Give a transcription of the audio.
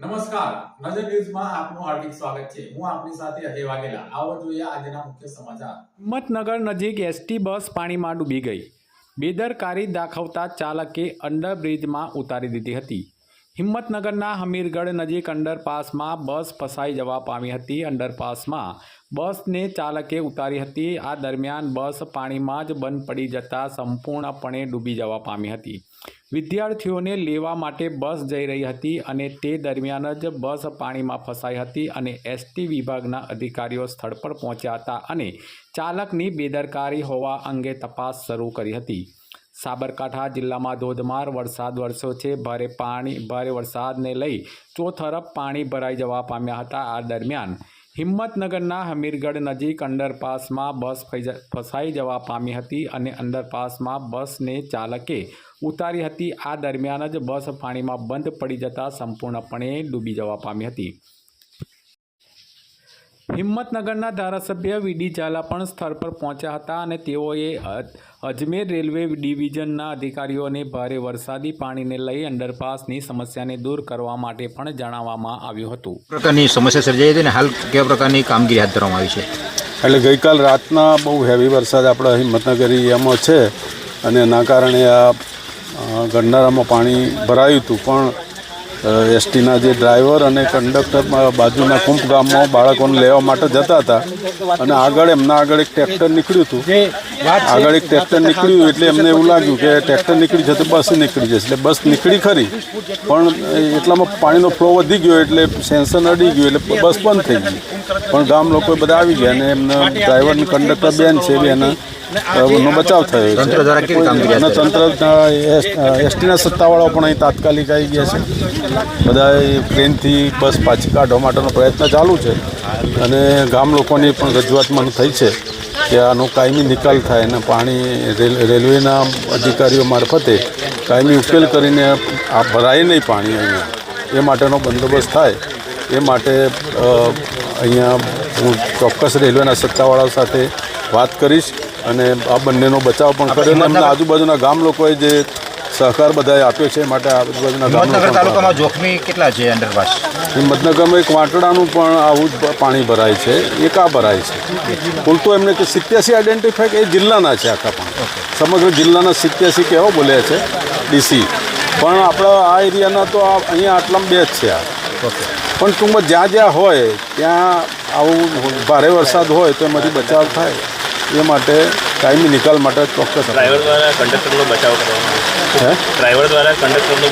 નમસ્કાર. નજર ન્યૂઝમાં આપનું હાર્દિક સ્વાગત છે. હું આપની સાથે અજય વાઘેલા. આવો જોઈએ આજના મુખ્ય સમાચાર. હિંમતનગર નજીક એસટી બસ પાણીમાં ડૂબી ગઈ. બેદરકારી દાખવતા ચાલકે અંડરબ્રિજમાં ઉતારી દીધી હતી. હિંમતનગરના હમીરગઢ નજીક અંડરપાસમાં બસ ફસાઈ જવા પામી હતી. અંડરપાસમાં બસને ચાલકે ઉતારી હતી. આ દરમિયાન બસ પાણીમાં જ બંધ પડી જતાં સંપૂર્ણપણે ડૂબી જવા પામી હતી. વિદ્યાર્થીઓને લેવા માટે બસ જઈ રહી હતી અને તે દરમિયાન જ બસ પાણીમાં ફસાઈ હતી અને એસટી વિભાગના અધિકારીઓ સ્થળ પર પહોંચ્યા હતા અને ચાલકની બેદરકારી હોવા અંગે તપાસ શરૂ કરી હતી. સાબરકાંઠા જિલ્લામાં ધોધમાર વરસાદ વરસ્યો છે. ભારે પાણી, ભારે વરસાદને લઈ ચોથરફ પાણી ભરાઈ જવા પામ્યા હતા. આ દરમિયાન હિંમતનગરના હમીરગઢ નજીક અંડરપાસમાં બસ ફસાઈ જવા પામી હતી અને અંડરપાસમાં બસને ચાલકે ઉતારી હતી. આ દરમિયાન જ બસ પાણીમાં બંધ પડી જતા સંપૂર્ણપણે ડૂબી જવા પામી હતી. હિંમતનગરના ધારાસભ્ય વીડી ઝાલા પણ સ્થળ પર પહોંચ્યા હતા અને તેઓએ અજમેર રેલવે ડિવિઝનના અધિકારીઓને ભારે વરસાદી પાણીને લઈ અંડરપાસની સમસ્યાને દૂર કરવા માટે પણ જણાવવામાં આવ્યું હતું. પ્રકારની સમસ્યા સર્જાઈ હતી અને હાલ કયા પ્રકારની કામગીરી હાથ ધરવામાં આવી છે? એટલે ગઈકાલ રાતના બહુ હેવી વરસાદ આપણા હિંમતનગર એરિયામાં છે અને એના કારણે આ ગંડારામાં પાણી ભરાયું હતું. પણ એસટીના જે ડ્રાઈવર અને કંડક્ટર બાજુના કુંપ ગામમાં બાળકોને લેવા માટે જતા હતા. અને આગળ એમના આગળ એક ટ્રેક્ટર નીકળ્યું હતું. આગળ એક ટ્રેક્ટર નીકળ્યું એટલે એમને એવું લાગ્યું કે ટ્રેક્ટર નીકળી જશે બસ નીકળી જશે. એટલે બસ નીકળી ખરી. પણ એટલામાં પાણીનો ફ્લો વધી ગયો એટલે સેન્સર અડી ગયું એટલે બસ બંધ થઈ ગઈ પણ ગામ લોકો બધા આવી ગયા અને એમના ડ્રાઈવર કંડક્ટર બેન છે બે એના બચાવ થયો છે. તંત્ર અને એસટીના સત્તાવાળાઓ પણ અહીં તાત્કાલિક આવી ગયા છે. બધા ટ્રેનથી બસ પાછી કાઢવા માટેનો પ્રયત્ન ચાલુ છે. અને ગામ લોકોની પણ રજૂઆત મને થઈ છે કે આનો કાયમી નિકાલ થાય અને પાણી રેલ રેલવેના અધિકારીઓ મારફતે કાયમી ઉકેલ કરીને આ ભરાય નહીં પાણી અહીંયા. એ માટેનો બંદોબસ્ત થાય. એ માટે અહીંયા હું ચોક્કસ રેલવેના સત્તાવાળાઓ સાથે વાત કરીશ અને આ બંનેનો બચાવ પણ કર્યો અને એમના આજુબાજુના ગામ લોકોએ જે સહકાર બધાએ આપ્યો છે માટે આજુબાજુના ગામ તાલુકામાં જોખમી કેટલા છે અંડરપાસ? હિંમતનગરમાં એક વાંટડાનું પણ આવું જ પાણી ભરાય છે એક આ ભરાય છે? કુલ તો એમને કે સિત્યાસી આઈડેન્ટિફાઈ એ જિલ્લાના છે આખા પણ. સમગ્ર જિલ્લાના સિત્યાસી કેવો બોલ્યા છે ડીસી. પણ આપણા આ એરિયાના તો અહીંયા આટલામાં બે જ છે આ. પણ ટૂંકમાં જ્યાં જ્યાં હોય ત્યાં આવું ભારે વરસાદ હોય તો એમાંથી બચાવ થાય. એ માટે કાયમી નિકાલ માટે ચોક્કસ ડ્રાઈવર દ્વારા કંડક્ટરનો બચાવ કરવામાં ડ્રાઈવર દ્વારા કંડક્ટરનો